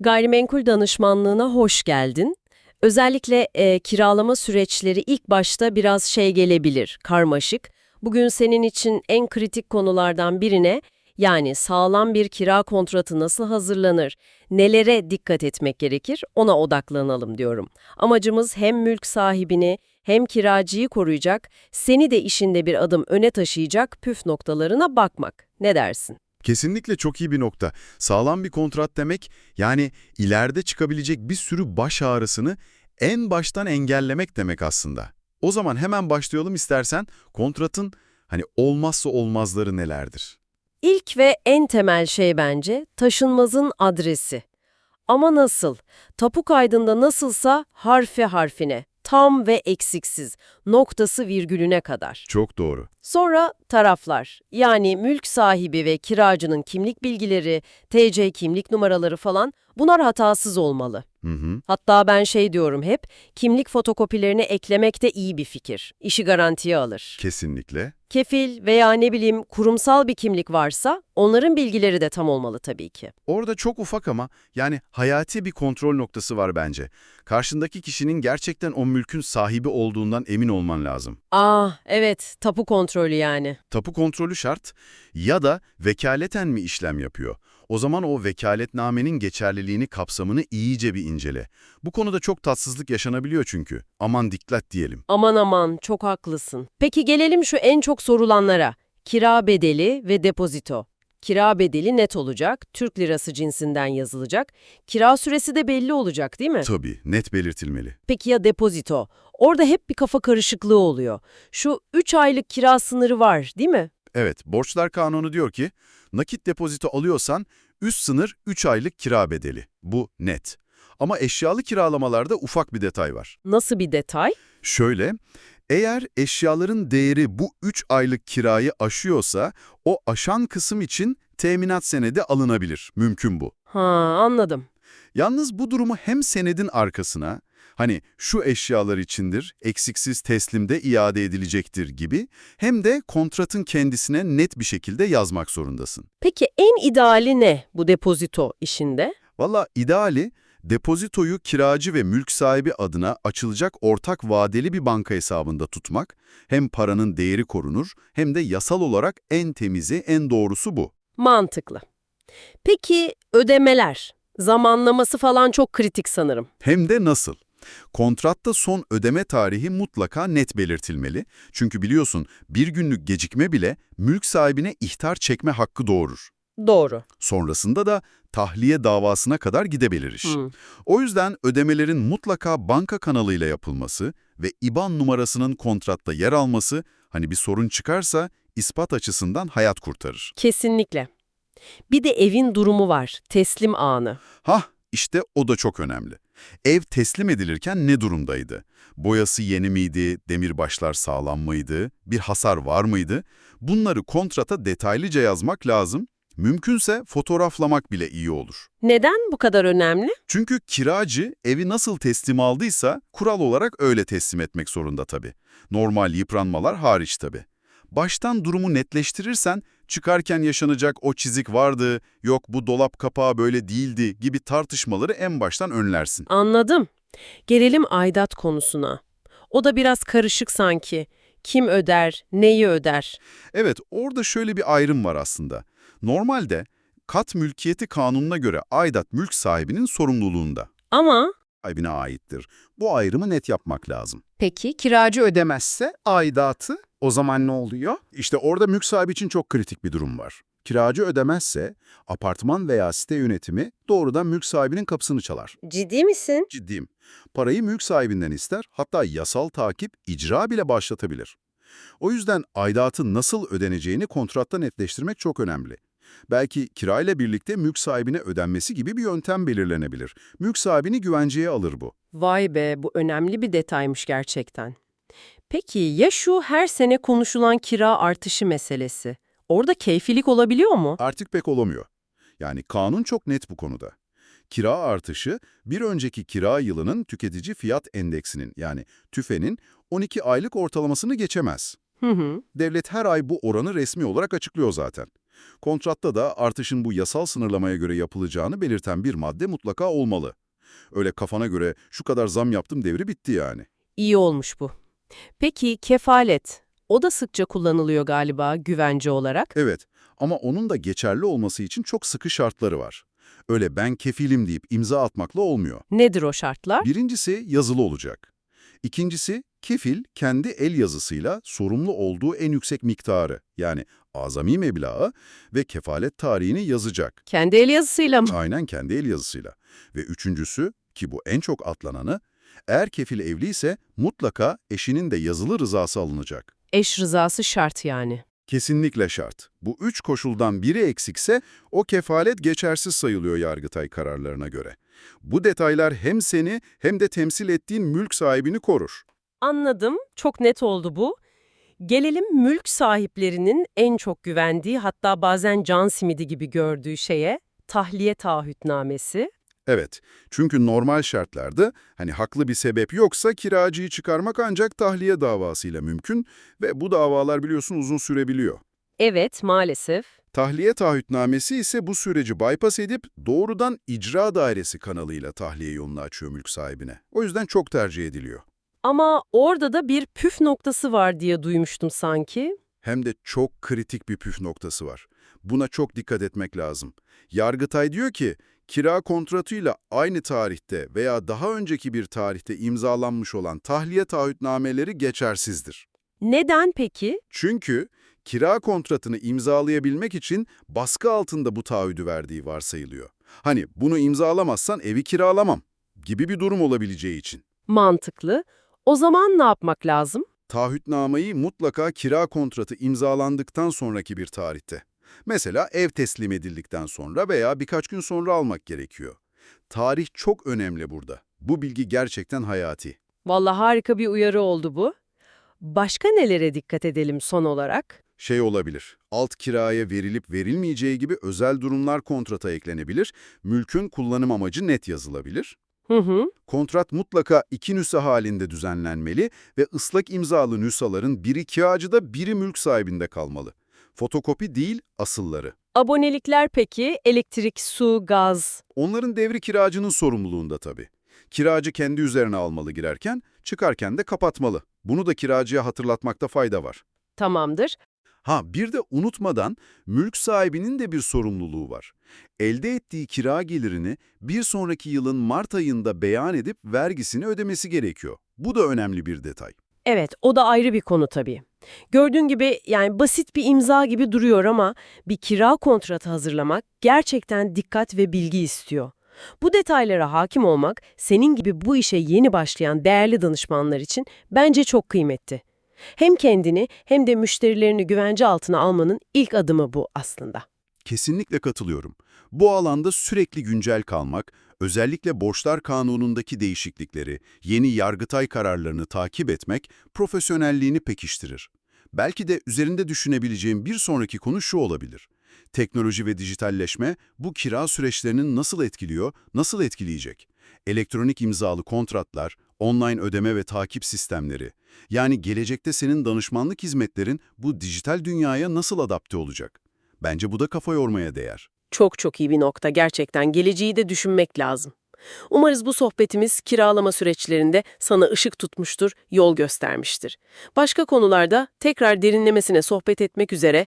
Gayrimenkul danışmanlığına hoş geldin. Özellikle e, kiralama süreçleri ilk başta biraz şey gelebilir, karmaşık. Bugün senin için en kritik konulardan birine, yani sağlam bir kira kontratı nasıl hazırlanır, nelere dikkat etmek gerekir, ona odaklanalım diyorum. Amacımız hem mülk sahibini hem kiracıyı koruyacak, seni de işinde bir adım öne taşıyacak püf noktalarına bakmak. Ne dersin? Kesinlikle çok iyi bir nokta. Sağlam bir kontrat demek, yani ileride çıkabilecek bir sürü baş ağrısını en baştan engellemek demek aslında. O zaman hemen başlayalım istersen kontratın hani olmazsa olmazları nelerdir? İlk ve en temel şey bence taşınmazın adresi. Ama nasıl? Tapu kaydında nasılsa harfi harfine, tam ve eksiksiz, noktası virgülüne kadar. Çok doğru. Sonra taraflar, yani mülk sahibi ve kiracının kimlik bilgileri, TC kimlik numaraları falan bunlar hatasız olmalı. Hı hı. Hatta ben şey diyorum hep, kimlik fotokopilerini eklemek de iyi bir fikir. İşi garantiye alır. Kesinlikle. Kefil veya ne bileyim kurumsal bir kimlik varsa onların bilgileri de tam olmalı tabii ki. Orada çok ufak ama yani hayati bir kontrol noktası var bence. Karşındaki kişinin gerçekten o mülkün sahibi olduğundan emin olman lazım. Ah evet tapu kontrolü yani. Tapu kontrolü şart ya da vekaleten mi işlem yapıyor? O zaman o vekaletnamenin geçerliliğini kapsamını iyice bir incele. Bu konuda çok tatsızlık yaşanabiliyor çünkü. Aman dikkat diyelim. Aman aman çok haklısın. Peki gelelim şu en çok sorulanlara. Kira bedeli ve depozito. Kira bedeli net olacak, Türk lirası cinsinden yazılacak. Kira süresi de belli olacak değil mi? Tabii, net belirtilmeli. Peki ya depozito? Orada hep bir kafa karışıklığı oluyor. Şu 3 aylık kira sınırı var değil mi? Evet, Borçlar Kanunu diyor ki, nakit depozito alıyorsan üst sınır 3 aylık kira bedeli. Bu net. Ama eşyalı kiralamalarda ufak bir detay var. Nasıl bir detay? Şöyle, eğer eşyaların değeri bu 3 aylık kirayı aşıyorsa, o aşan kısım için teminat senedi alınabilir. Mümkün bu. Ha anladım. Yalnız bu durumu hem senedin arkasına, hani şu eşyalar içindir, eksiksiz teslimde iade edilecektir gibi, hem de kontratın kendisine net bir şekilde yazmak zorundasın. Peki en ideali ne bu depozito işinde? Valla ideali, depozitoyu kiracı ve mülk sahibi adına açılacak ortak vadeli bir banka hesabında tutmak, hem paranın değeri korunur hem de yasal olarak en temizi, en doğrusu bu. Mantıklı. Peki ödemeler? Zamanlaması falan çok kritik sanırım. Hem de nasıl? Kontratta son ödeme tarihi mutlaka net belirtilmeli. Çünkü biliyorsun bir günlük gecikme bile mülk sahibine ihtar çekme hakkı doğurur. Doğru. Sonrasında da tahliye davasına kadar gidebilir iş. Hı. O yüzden ödemelerin mutlaka banka kanalıyla yapılması ve IBAN numarasının kontratta yer alması, hani bir sorun çıkarsa ispat açısından hayat kurtarır. Kesinlikle. Bir de evin durumu var, teslim anı. Hah, işte o da çok önemli. Ev teslim edilirken ne durumdaydı? Boyası yeni miydi, demirbaşlar sağlam mıydı, bir hasar var mıydı? Bunları kontrata detaylıca yazmak lazım. Mümkünse fotoğraflamak bile iyi olur. Neden bu kadar önemli? Çünkü kiracı evi nasıl teslim aldıysa kural olarak öyle teslim etmek zorunda tabii. Normal yıpranmalar hariç tabii. Baştan durumu netleştirirsen çıkarken yaşanacak o çizik vardı, yok bu dolap kapağı böyle değildi gibi tartışmaları en baştan önlersin. Anladım. Gelelim aidat konusuna. O da biraz karışık sanki. Kim öder, neyi öder? Evet, orada şöyle bir ayrım var aslında. Normalde kat mülkiyeti kanununa göre aidat mülk sahibinin sorumluluğunda. Ama Sahibine aittir. Bu ayrımı net yapmak lazım. Peki kiracı ödemezse aidatı o zaman ne oluyor? İşte orada mülk sahibi için çok kritik bir durum var. Kiracı ödemezse apartman veya site yönetimi doğrudan mülk sahibinin kapısını çalar. ciddi misin? Ciddiyim. Parayı mülk sahibinden ister, hatta yasal takip, icra bile başlatabilir. O yüzden aidatın nasıl ödeneceğini kontratta netleştirmek çok önemli. Belki kirayla birlikte mülk sahibine ödenmesi gibi bir yöntem belirlenebilir. Mülk sahibini güvenceye alır bu. Vay be, bu önemli bir detaymış gerçekten. Peki ya şu her sene konuşulan kira artışı meselesi? Orada keyfilik olabiliyor mu? Artık pek olamıyor. Yani kanun çok net bu konuda. Kira artışı bir önceki kira yılının tüketici fiyat endeksinin yani TÜFE'nin 12 aylık ortalamasını geçemez. Hı hı. Devlet her ay bu oranı resmi olarak açıklıyor zaten. Kontratta da artışın bu yasal sınırlamaya göre yapılacağını belirten bir madde mutlaka olmalı. Öyle kafana göre şu kadar zam yaptım devri bitti yani. İyi olmuş bu. Peki kefalet. O da sıkça kullanılıyor galiba güvence olarak. Evet ama onun da geçerli olması için çok sıkı şartları var. Öyle ben kefilim deyip imza atmakla olmuyor. Nedir o şartlar? Birincisi yazılı olacak. İkincisi kefil kendi el yazısıyla sorumlu olduğu en yüksek miktarı yani azami meblağı ve kefalet tarihini yazacak. Kendi el yazısıyla mı? Aynen kendi el yazısıyla. Ve üçüncüsü ki bu en çok atlananı eğer kefil evliyse mutlaka eşinin de yazılı rızası alınacak. Eş rızası şart yani. Kesinlikle şart. Bu üç koşuldan biri eksikse o kefalet geçersiz sayılıyor Yargıtay kararlarına göre. Bu detaylar hem seni hem de temsil ettiğin mülk sahibini korur. Anladım. Çok net oldu bu. Gelelim mülk sahiplerinin en çok güvendiği hatta bazen can simidi gibi gördüğü şeye tahliye taahhütnamesi. Evet, çünkü normal şartlarda hani haklı bir sebep yoksa kiracıyı çıkarmak ancak tahliye davasıyla mümkün ve bu davalar biliyorsun uzun sürebiliyor. Evet maalesef. Tahliye taahhütnamesi ise bu süreci bypass edip doğrudan icra dairesi kanalıyla tahliye yolunu açıyor mülk sahibine. O yüzden çok tercih ediliyor. Ama orada da bir püf noktası var diye duymuştum sanki. Hem de çok kritik bir püf noktası var. Buna çok dikkat etmek lazım. Yargıtay diyor ki, kira kontratıyla aynı tarihte veya daha önceki bir tarihte imzalanmış olan tahliye taahhütnameleri geçersizdir. Neden peki? Çünkü kira kontratını imzalayabilmek için baskı altında bu taahhüdü verdiği varsayılıyor. Hani bunu imzalamazsan evi kiralamam gibi bir durum olabileceği için. Mantıklı. O zaman ne yapmak lazım? Taahhütnameyi mutlaka kira kontratı imzalandıktan sonraki bir tarihte. Mesela ev teslim edildikten sonra veya birkaç gün sonra almak gerekiyor. Tarih çok önemli burada. Bu bilgi gerçekten hayati. Vallahi harika bir uyarı oldu bu. Başka nelere dikkat edelim son olarak? Şey olabilir, alt kiraya verilip verilmeyeceği gibi özel durumlar kontrata eklenebilir, mülkün kullanım amacı net yazılabilir. Hı hı. Kontrat mutlaka iki nüsa halinde düzenlenmeli ve ıslak imzalı nüshaların biri kiracıda biri mülk sahibinde kalmalı. Fotokopi değil, asılları. Abonelikler peki? Elektrik, su, gaz. Onların devri kiracının sorumluluğunda tabii. Kiracı kendi üzerine almalı girerken, çıkarken de kapatmalı. Bunu da kiracıya hatırlatmakta fayda var. Tamamdır. Ha bir de unutmadan mülk sahibinin de bir sorumluluğu var. Elde ettiği kira gelirini bir sonraki yılın Mart ayında beyan edip vergisini ödemesi gerekiyor. Bu da önemli bir detay. Evet, o da ayrı bir konu tabii. Gördüğün gibi yani basit bir imza gibi duruyor ama bir kira kontratı hazırlamak gerçekten dikkat ve bilgi istiyor. Bu detaylara hakim olmak senin gibi bu işe yeni başlayan değerli danışmanlar için bence çok kıymetli. Hem kendini hem de müşterilerini güvence altına almanın ilk adımı bu aslında. Kesinlikle katılıyorum. Bu alanda sürekli güncel kalmak, özellikle borçlar kanunundaki değişiklikleri, yeni yargıtay kararlarını takip etmek profesyonelliğini pekiştirir. Belki de üzerinde düşünebileceğim bir sonraki konu şu olabilir. Teknoloji ve dijitalleşme bu kira süreçlerinin nasıl etkiliyor, nasıl etkileyecek? Elektronik imzalı kontratlar, online ödeme ve takip sistemleri. Yani gelecekte senin danışmanlık hizmetlerin bu dijital dünyaya nasıl adapte olacak? Bence bu da kafa yormaya değer. Çok çok iyi bir nokta gerçekten. Geleceği de düşünmek lazım. Umarız bu sohbetimiz kiralama süreçlerinde sana ışık tutmuştur, yol göstermiştir. Başka konularda tekrar derinlemesine sohbet etmek üzere